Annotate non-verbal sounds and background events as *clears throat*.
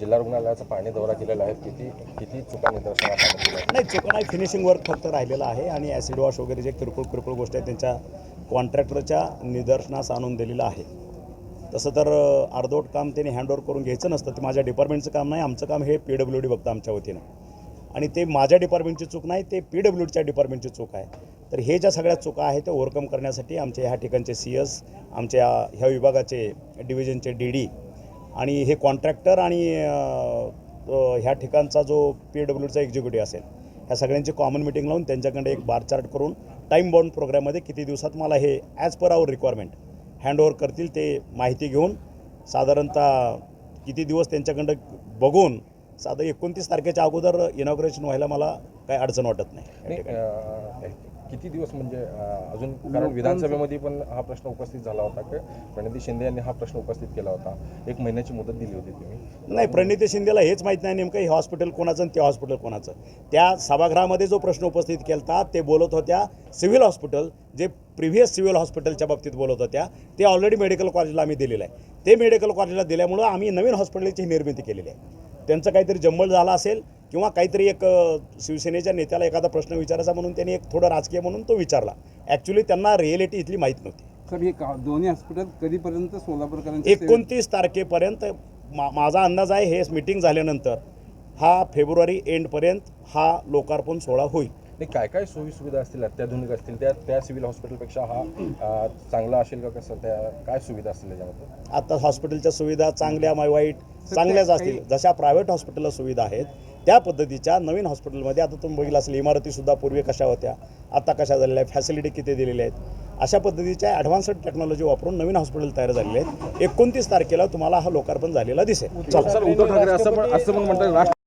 जिल्हा रुग्णालयाचा पाणी दौरा केलेला आहे. किती किती चुका निदर्शनास नाही चुका नाही. फिनिशिंग वर्क फक्त राहिलेलं आहे आणि ॲसिड वॉश वगैरे जे किरकोळ किरकोळ गोष्टी आहेत त्यांच्या कॉन्ट्रॅक्टरच्या निदर्शनास आणून दिलेलं आहे. तसं तर अर्धवट काम त्यांनी हँडओव्हर करून घ्यायचं नसतं. ते माझ्या डिपार्टमेंटचं काम नाही. आमचं काम हे पी डब्ल्यू डी बघतं आमच्या वतीनं. आणि ते माझ्या डिपार्टमेंटची चूक नाही ते पी डब्ल्यू डीच्या डिपार्टमेंटची चूक आहे. तर हे ज्या सगळ्या चुका आहेत त्या ओव्हरकम करण्यासाठी आमच्या ह्या ठिकाणचे सी एस आमच्या ह्या विभागाचे डिव्हिजनचे डी डी आणि हे कॉन्ट्रॅक्टर आणि ह्या ठिकाणचा जो पी डब्ल्यूचा एक्झिक्युटिव्ह असेल ह्या सगळ्यांची कॉमन मिटिंग लावून त्यांच्याकडे एक बार चार्ट करून टाईम बाउंड प्रोग्राममध्ये किती दिवसात मला हे as per our requirement handover करतील ते माहिती घेऊन साधारणतः किती दिवस त्यांच्याकडं बघून साधारण एकोणतीस तारखेच्या अगोदर इनॉग्रेशन व्हायला मला काही अडचण वाटत नाही. किती दिवस म्हणजे अजून कारण विधानसभेमध्ये पण हा प्रश्न उपस्थित झाला होता की प्रणिती शिंदे यांनी हा प्रश्न उपस्थित केला होता. एक महिन्याची मुदत दिली होती तुम्ही. नाही प्रणिती शिंदेला हेच माहीत नाही नेमकं हे हॉस्पिटल कोणाचं आणि ते हॉस्पिटल कोणाचं. त्या सभागृहामध्ये जो प्रश्न उपस्थित केला ते बोलत होत्या सिव्हिल हॉस्पिटल जे प्रिव्हियस सिव्हिल हॉस्पिटलच्या बाबतीत बोलत होत्या ते ऑलरेडी मेडिकल कॉलेजला आम्ही दिलेलं आहे. ते मेडिकल कॉलेजला दिल्यामुळं आम्ही नवीन हॉस्पिटलची निर्मिती केलेली आहे. त्यांचं काहीतरी जंबल झाला असेल किंवा काहीतरी एक शिवसेनेच्या नेत्याला एखादा प्रश्न विचारायचा म्हणून त्यांनी एक थोडं राजकीय म्हणून तो विचारला. ॲक्च्युली त्यांना रिएलिटी इथली माहीत नव्हती. सर हे का दोन्ही हॉस्पिटल कधीपर्यंत सोलापूरकरांच्या सेवेत- एकोणतीस तारखेपर्यंत मा माझा अंदाज आहे हे मीटिंग झाल्यानंतर हा फेब्रुवारी एंडपर्यंत हा लोकार्पण सोहळा होईल. आणि काय काय सोयी सुविधा असतील अत्याधुनिक असतील त्या त्या सिव्हिल हॉस्पिटलपेक्षा हा *clears throat* अ, चांगला असेल का कसं? त्या काय सुविधा असतील त्याच्यामध्ये आता हॉस्पिटलच्या सुविधा चांगल्या मा वाईट चांगल्याच असतील. जशा प्रायव्हेट हॉस्पिटलला सुविधा आहेत त्या पद्धतीच्या नवीन हॉस्पिटलमध्ये आता तुम्ही बघितलं असेल इमारतीसुद्धा पूर्वी कशा होत्या आता कशा झालेल्या आहेत फॅसिलिटी किती दिलेल्या आहेत. अशा पद्धतीच्या ॲडव्हान्स्ड टेक्नॉलॉजी वापरून नवीन हॉस्पिटल तयार झालेले आहेत. एकोणतीस तारखेला तुम्हाला हा लोकार्पण झालेला दिसेल. चला. सर उद्धव ठाकरे असं पण असं पण म्हणतात राष्ट्र